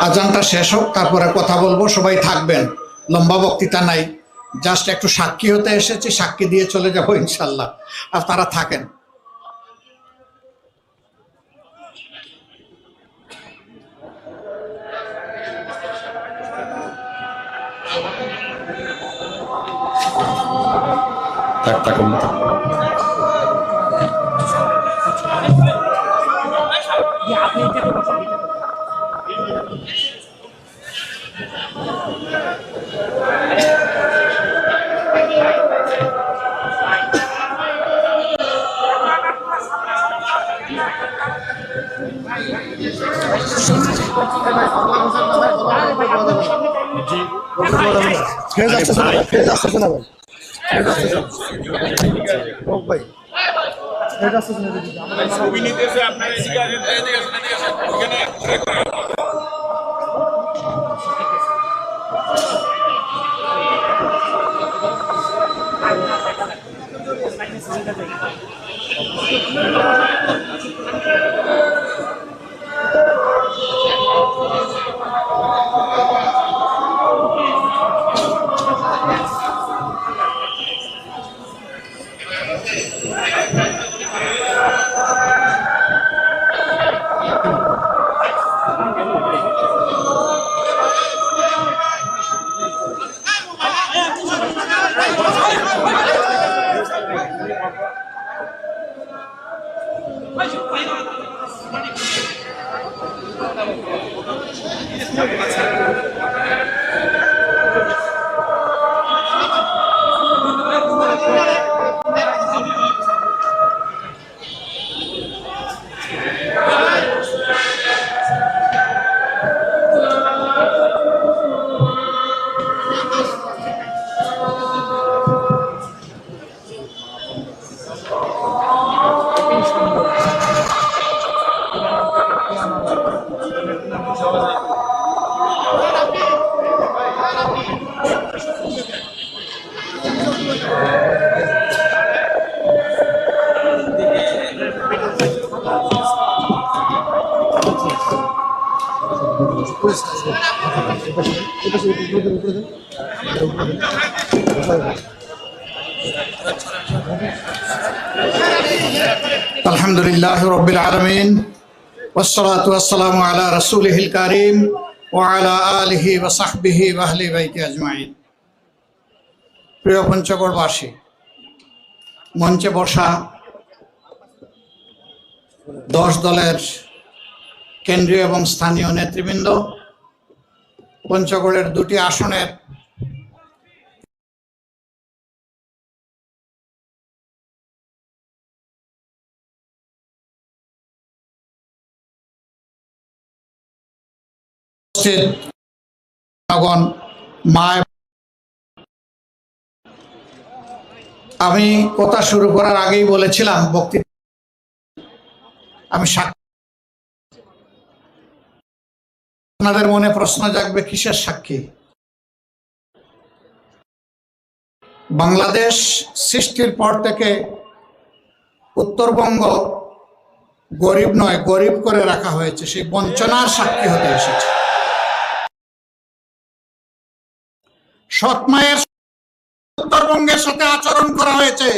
আজানটা শেষ হোক তারপরে কথা বলব সবাই থাকবেন। লম্বা বক্তৃতা নাই। জাস্ট একটু সাক্ষী হতে এসেছি সাক্ষী দিয়ে চলে যাব ইনশাল্লাহ। আর তারা থাকেন। থাকুন থাক। ফেজ আসতেছে না ভাই। ফেজ না ভাই ভাই দিদি আমাদের ছবি নিতেছে আপনার এদিকে আসেন, এদিকে আসেন, এদিকে আসেন। এখানে এটা শুধু উপরে দেন, উপরে দেন। এটা উপরে দেন। বসাই দেন। আলহামদুলিল্লাহ রবিল আলমিন والصلاة والسلام على رسوله الكريم وعلى آله وصحبه وأهل بيته أجمعين প্রিয় পঞ্চগড়বাসী মঞ্চে বসা দশ দলের কেন্দ্রীয় এবং স্থানীয় নেতৃবৃন্দ পঞ্চগড়ের দুটি আসনের আমি কথা শুরু করার আগেই বলেছিলাম বক্তৃতা আমি সাক্ষী আপনাদের মনে প্রশ্ন জাগবে, কিসের সাক্ষী? বাংলাদেশ সৃষ্টির পর থেকে উত্তরবঙ্গ গরিব নয়, গরিব করে রাখা হয়েছে। সেই বঞ্চনার সাক্ষী হতে এসেছে। সৎ মায়ের উত্তরবঙ্গের সাথে আচরণ করা হয়েছে।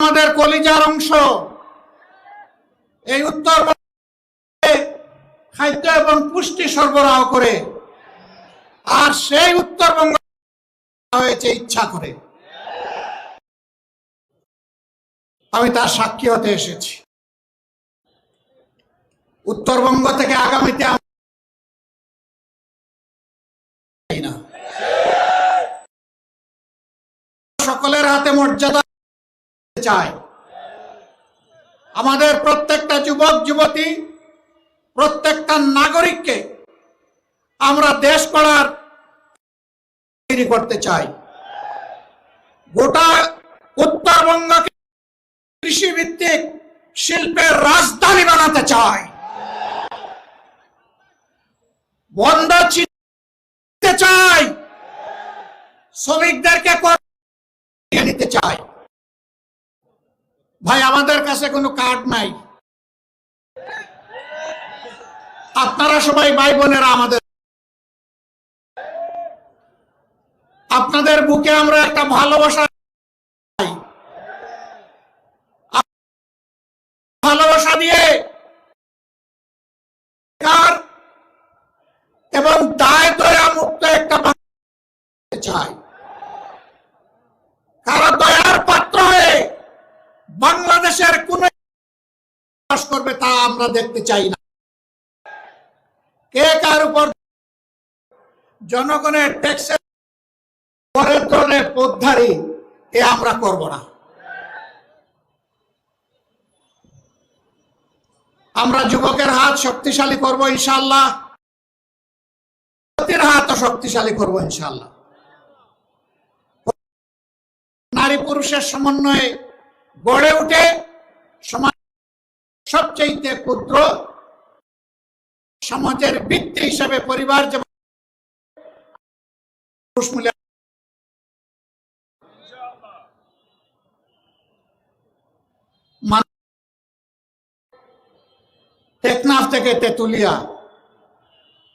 আমাদের কলিজার অংশ এই উত্তরবঙ্গে খাদ্য এবং পুষ্টি সরবরাহ করে আর সেই উত্তরবঙ্গ হয়েছে ইচ্ছা করে। আমি তার সাক্ষী হতে এসেছি। উত্তরবঙ্গ থেকে আগামীতে সকলের হাতে মর্যাদা চাই। আমাদের প্রত্যেকটা যুবক, যুবতী, প্রত্যেকটা নাগরিককে আমরা দেশ করার তৈরি করতে চাই। গোটা উত্তরবঙ্গকে কৃষি ভিত্তিক শিল্পের রাজধানী বানাতে চাই। বন্ধ চিনতে চাই। শ্রমিকদেরকে নিতে চায় ভাই, আমাদের কাছে কোনো কার্ড নাই। আপনারা সবাই ভাই বোনেরা আমাদের আপনাদের বুকে আমরা একটা ভালোবাসা চাই। আপ- ভালোবাসা দিয়ে কার এবং দায় দয়া মুক্ত একটা বাংলাদেশ চাই কারা দয়ার পাত্র হয়ে বাংলাদেশের কোন বাস করবে তা আমরা দেখতে চাই না। কে কার উপর জনগণের ট্যাক্সের পরের ধরনের এ আমরা করব না। আমরা যুবকের হাত শক্তিশালী করব ইনশাল্লাহ হাতও শক্তিশালী করব ইনশাল্লাহ নারী পুরুষের সমন্বয়ে গড়ে উঠে সমাজ সবচেয়ে ক্ষুদ্র সমাজের ভিত্তি হিসেবে পরিবার যেমন মান- টেকনাফ থেকে তেতুলিয়া।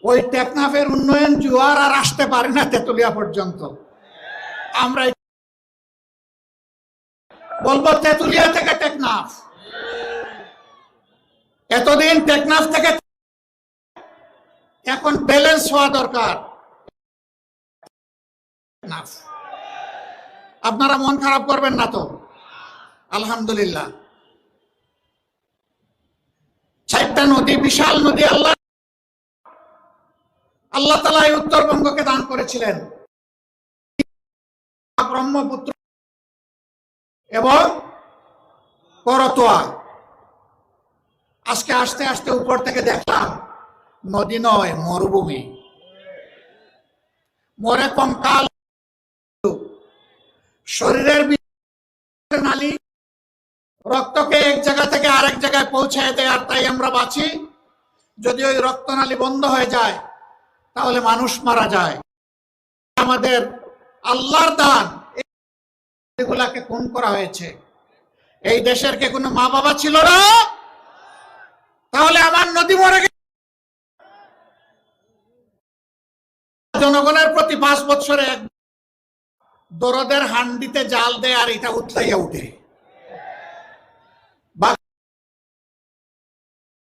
ওই টেকনাফের উন্নয়ন জোয়ার আর আসতে পারে না তেতুলিয়া পর্যন্ত। আমরা বলব তেতুলিয়া থেকে টেকনাফ। এতদিন টেকনাফ থেকে এখন ব্যালেন্স হওয়া দরকার। আপনারা মন খারাপ করবেন না তো। আলহামদুলিল্লাহ। চারটা নদী, বিশাল নদী, আল্লাহ আল্লাহ তালা এই উত্তরবঙ্গকে দান করেছিলেন। ব্রহ্মপুত্র এবং করতোয়া। আজকে আস্তে আস্তে উপর থেকে দেখলাম, নদী নয়, মরুভূমি। মরে কঙ্কাল। শরীরের নালী। রক্তকে এক জায়গা থেকে আরেক জায়গায় পৌঁছায় দেয়, আর তাই আমরা বাঁচি। যদি ওই রক্তনালী বন্ধ হয়ে যায়, তাহলে মানুষ মারা যায়। আমাদের আল্লাহর দান, এগুলাকে খুন করা হয়েছে। এই দেশের কে কোনো মা বাবা ছিল না? তাহলে আমার নদী মরে জনগণের প্রতি পাঁচ বছরে দরদের হান্ডিতে জাল দেয় আর এটা উতলাইয়া উঠে।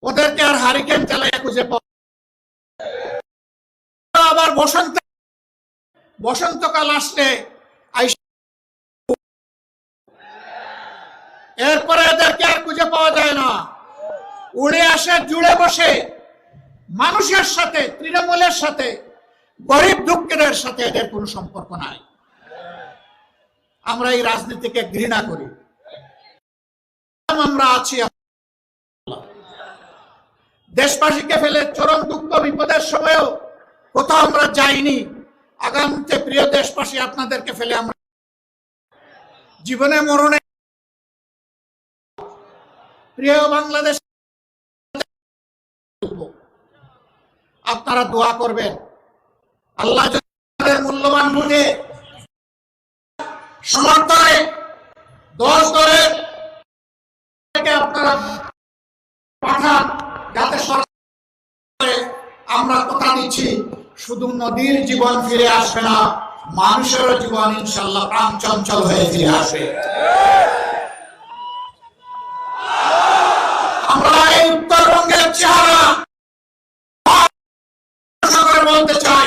ওদেরকে আর হারিকেন চালাইয়া খুঁজে পাওয়া আবার বসন্ত বসন্তকাল আসলে এরপরে এদেরকে আর খুঁজে পাওয়া যায় না। উড়ে আসে, জুড়ে বসে। মানুষের সাথে, তৃণমূলের সাথে, গরিব দুঃখের সাথে এদের কোনো সম্পর্ক নাই। আমরা এই রাজনীতিকে ঘৃণা করি। আমরা আছি দেশবাসীকে ফেলে চরম দুঃখ বিপদের সময়ও কোথাও আমরা যাইনি। আগামীতে প্রিয় দেশবাসী আপনাদেরকে ফেলে আমরা জীবনে মরণে প্রিয় বাংলাদেশ আপনারা দোয়া করবেন। আল্লাহ মূল্যবান বুঝে, সমর্থনে দশ দলের আপনারা পাঠান, যাতে আমরা কথা দিচ্ছি। শুধু নদীর জীবন ফিরে আসবে না, মানুষেরও জীবন ইনশাল্লাহ প্রাণ চঞ্চল হয়ে ফিরে আসবে আমরা এই উত্তরবঙ্গের চেহারা করে বলতে চাই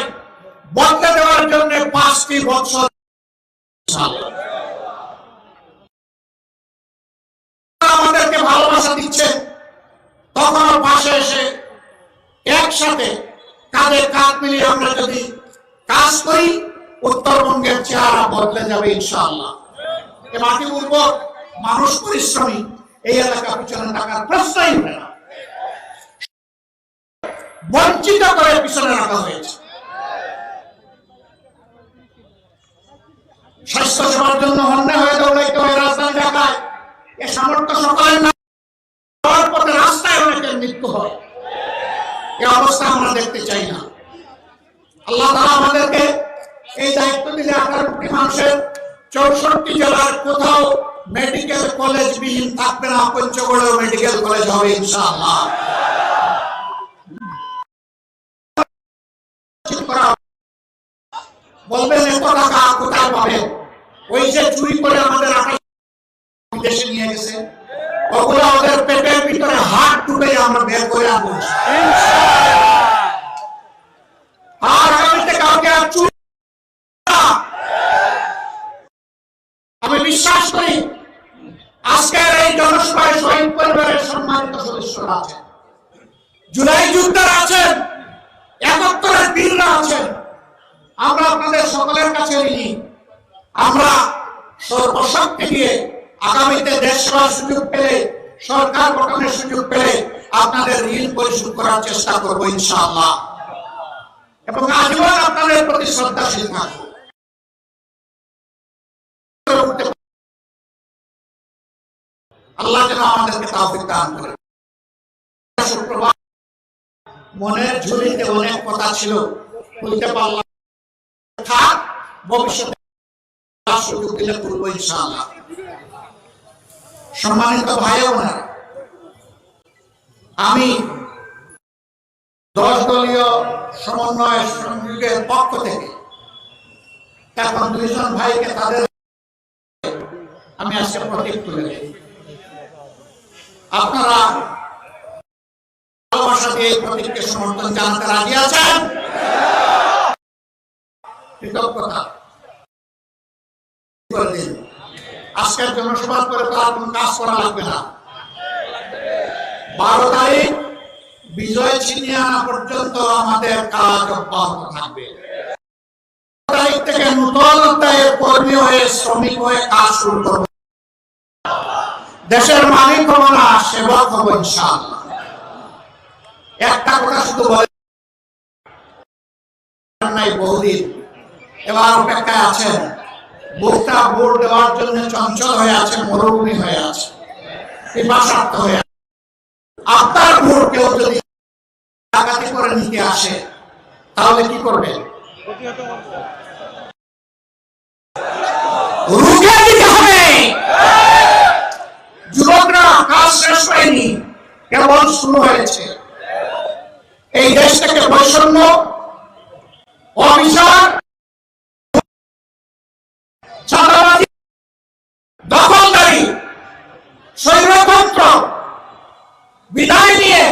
বদলে দেওয়ার জন্য পাঁচটি বছর আমাদেরকে ভালোবাসা দিচ্ছে তখন পাশে এসে একসাথে কাঁধে কাঁধ মিলিয়ে আমরা যদি কাজ করি উত্তরবঙ্গের চেহারা বদলে যাবে ইনশাআল্লাহ। এ মাটি উর্বর, মানুষ পরিশ্রমী, এই এলাকা পিছনে টাকার প্রশ্নই উঠে না। বঞ্চিত করে পিছনে রাখা হয়েছে। স্বাস্থ্য সেবার জন্য অন্যায় হয়ে দৌড়াইতে হয় রাজধানী ঢাকায়। এ সামর্থ্য সকলের না পথে রাস্তায় অনেকের মৃত্যু হয়। এ অবস্থা আমরা দেখতে চাই না। আল্লাহ আমাদেরকে এই দায়িত্ব দিলে আপনারা মানুষের চৌষট্টি জেলার কোথাও মেডিকেল কলেজ বিহীন থাকবে না, পঞ্চগড়েও মেডিকেল কলেজ হবে ইনশাআল্লাহ। বলবেন এত টাকা কোথায় পাবেন ওই যে চুরি করে আমাদের বিদেশে নিয়ে গেছে। ওগুলো ওদের পেটের ভিতরে হাত ডুবে আমরা বের করে আনব আর আগামীতে কাউকে আর চুরি না। আমি বিশ্বাস করি আজকের এই জনসভায় শহীদ পরিবারের সম্মানিত জুলাই যুদ্ধরা আছেন, একাত্তরের বীররা আছেন। আমরা আপনাদের সকলের কাছে ঋণী। আমরা সর্বশক্তি দিয়ে আগামীতে দেশ সেবার সুযোগ পেলে, সরকার গঠনের সুযোগ পেলে আপনাদের ঋণ পরিশোধ করার চেষ্টা করব ইনশাআল্লাহ। এবং আজীবন আপনাদের প্রতি শ্রদ্ধাশীল থাকব। আল্লাহ যেন আমাদেরকে তাওফিক দান করে। মনের ঝুলিতে অনেক কথা ছিল, বলতে পারলাম সম্মানিত ভাই আমি দশ দলীয় সমন্বয় সংযোগের পক্ষ থেকে এখন দুইজন ভাইকে তাদের আমি আজকে প্রতীক তুলে আপনারা ভালোবাসা দিয়ে এই প্রতীককে সমর্থন জানাতে রাজি আছেন? কৃতজ্ঞতা আজকের জনসভা করে তো আর কাজ করা লাগবে না। বারো তারিখ, বিজয় ছিনিয়ে আনা পর্যন্ত আমাদের কাজ অব্যাহত থাকবে। তারিখ থেকে নূতন কর্মী হয়ে শ্রমিক হয়ে কাজ শুরু করব। দেশের মালিক হব না, সেবক হব ইনশাআল্লাহ। একটা কথা শুধু নাই বহুদিন। এবার অপেক্ষায় আছেন। বুকটা ভোট দেওয়ার জন্য চঞ্চল হয়ে আছে মরুভূমি হয়ে আছে। পিপাসার্থ হয়ে আছে আপনার ভোট কেউ যদি ডাকাতি করে নিতে আসে, তাহলে কি করবে রুখে দিতে হবে। যুবকরা, কাজ শেষ হয়নি। কেবল শুরু হয়েছে। এই দেশ থেকে বৈষম্য, অবিচার, চাঁদাবাজি দখলদারি স্বৈরতন্ত্র, বিদায় নিয়ে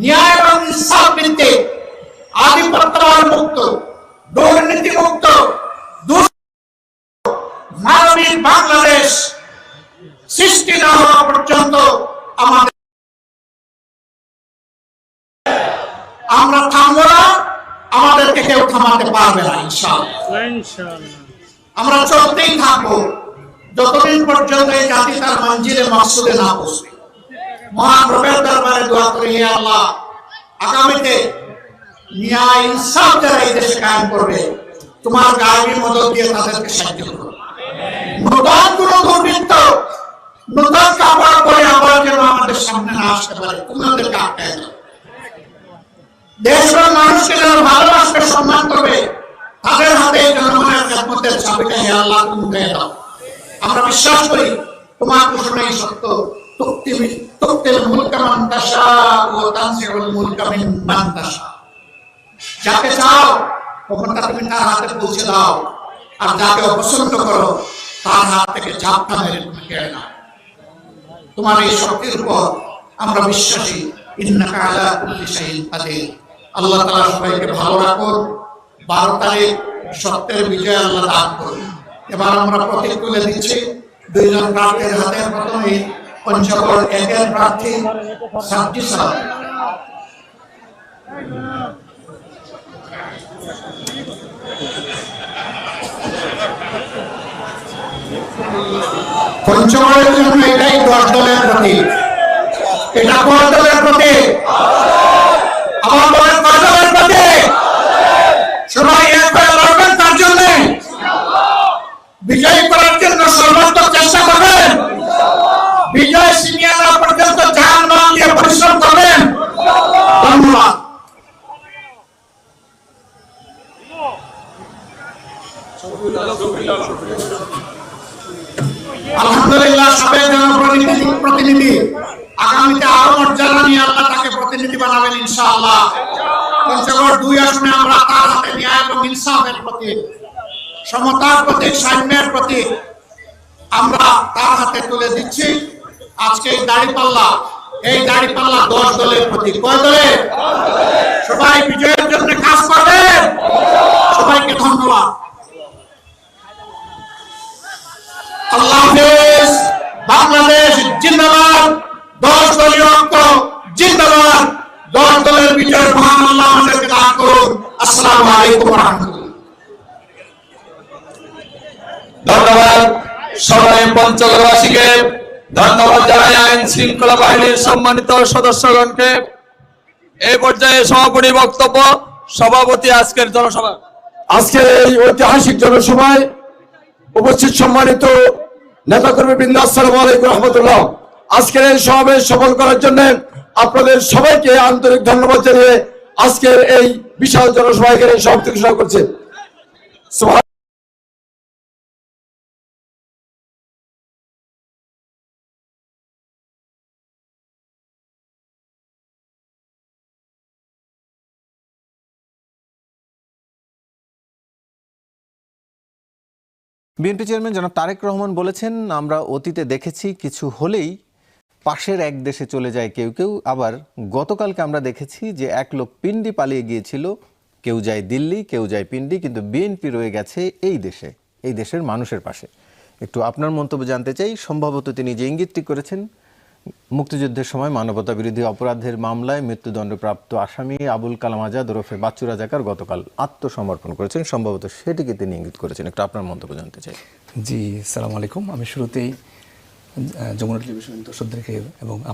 ন্যায় এবং ইনসাফ ভিত্তিক আধিপত্যবাদ মুক্ত দুর্নীতি মুক্ত বাংলাদেশ সৃষ্টি না হওয়া পর্যন্ত আমাদের আমরা থামবো না আমাদেরকে কেউ থামাতে পারবে না আমরা চলতেই থাকব যতদিন পর্যন্ত এই জাতি তার মঞ্জিলে মকসুদে না পৌঁছবে মহান রবের দরবারে দোয়া করি হে আল্লাহ আগামীতে ন্যায় ইনসাফ যারা এই দেশে কায়েম করবে তোমার গায়েবী মদত দিয়ে তাদেরকে সাহায্য করো। নতুন কোন দুর্বৃত্ত নতুন কাপড় পরে আবার যেন আমাদের সামনে না আসতে পারে তুমি ওদেরকে আটকায় দাও দেশ ও মানুষকে যেন ভালোবাসবে, সম্মান করবে, তাদের হাতে জনগণের খেদমতের আল্লাহ আমরা বিশ্বাস করি, তোমার ঘোষণাই সত্য। এই শক্তির উপর আমরা বিশ্বাসী আল্লাহ তাআলা সবাইকে ভালো রাখুন, বারো তারিখ সত্যের বিজয় আল্লাহ দান করুন। এবার আমরা প্রতীক তুলে দিচ্ছি দুইজন প্রার্থীর হাতে প্রথমে পঞ্চগড় একের প্রার্থী সাবজি সাহেব পঞ্চগড়ের জন্য এটাই দশ দলের প্রতীক। এটা কোন দলের প্রতীক আমার বলেন কয় দলের প্রতীক সবাই এক হয়ে লড়বেন তার জন্য বিজয়ী করার জন্য সর্বাত্মক চেষ্টা করবেন বিজয় ছিনিয়ে আনা পর্যন্ত জান মান দিয়ে পরিশ্রম করবেন ধন্যবাদ আলহামদুলিল্লাহ সবাই জনপ্রতিনিধি প্রতিনিধি। আগামীতে আরও মর্যাদা নিয়ে আল্লাহ তাকে প্রতিনিধি বানাবেন, ইনশাআল্লাহ। পঞ্চগড় দুই আসনে আমরা তার হাতে ন্যায় এবং ইনসাফের প্রতি সমতার প্রতীক, সাম্যের প্রতীক আমরা তার হাতে তুলে দিচ্ছি। আজকে এই দাড়িপাল্লা এই দাড়িপাল্লা দশ দলের প্রতীক। কয় দলের সবাই বিজয়ের জন্য কাজ করবেন? সবাইকে ধন্যবাদ। আল্লাহ হাফেজ, বাংলাদেশ জিন্দাবাদ, দশ দলীয় ঐক্য, জিন্দাবাদ। দশ দলের মহান আল্লাহ আমাদেরকে দান করুন। আলাইকুম ধন্যবাদ সবাই ধন্যবাদ জানাই আইন শৃঙ্খলা বাহিনীর সম্মানিত সদস্যগণকে। এই পর্যায়ে সভাপতি বক্তব্য, সভাপতি আজকের জনসভা আজকের এই ঐতিহাসিক জনসভায় উপস্থিত সম্মানিত নেতাকর্মী বৃন্দ, আসসালাম আলাইকুম রহমতুল্লাহ। আজকের এই সমাবেশ সফল করার জন্য আপনাদের সবাইকে আন্তরিক ধন্যবাদ জানিয়ে আজকের এই বিশাল জনসভায় এখানে সমাপ্তি ঘোষণা করছে। বিএনপি চেয়ারম্যান জনাব তারেক রহমান বলেছেন, আমরা অতীতে দেখেছি কিছু হলেই পাশের এক দেশে চলে যায় কেউ কেউ। আবার গতকালকে আমরা দেখেছি যে এক লোক পিন্ডি পালিয়ে গিয়েছিল। কেউ যায় দিল্লি, কেউ যায় পিন্ডি কিন্তু বিএনপি রয়ে গেছে এই দেশে, এই দেশের মানুষের পাশে। একটু আপনার মন্তব্য জানতে চাই। সম্ভবত তিনি যে ইঙ্গিতটি করেছেন মুক্তিযুদ্ধের সময় মানবতা বিরোধী অপরাধের মামলায় মৃত্যুদণ্ডপ্রাপ্ত আসামি আবুল কালাম আজাদ ওরফে বাচ্চু রাজাকার গতকাল আত্মসমর্পণ করেছেন। সম্ভবত সেটিকে তিনি ইঙ্গিত করেছেন। একটু আপনার মন্তব্য জানতে চাই। জি, সালাম আলাইকুম। আমি শুরুতেই যমুনা টেলিভিশন দর্শকদেরকে এবং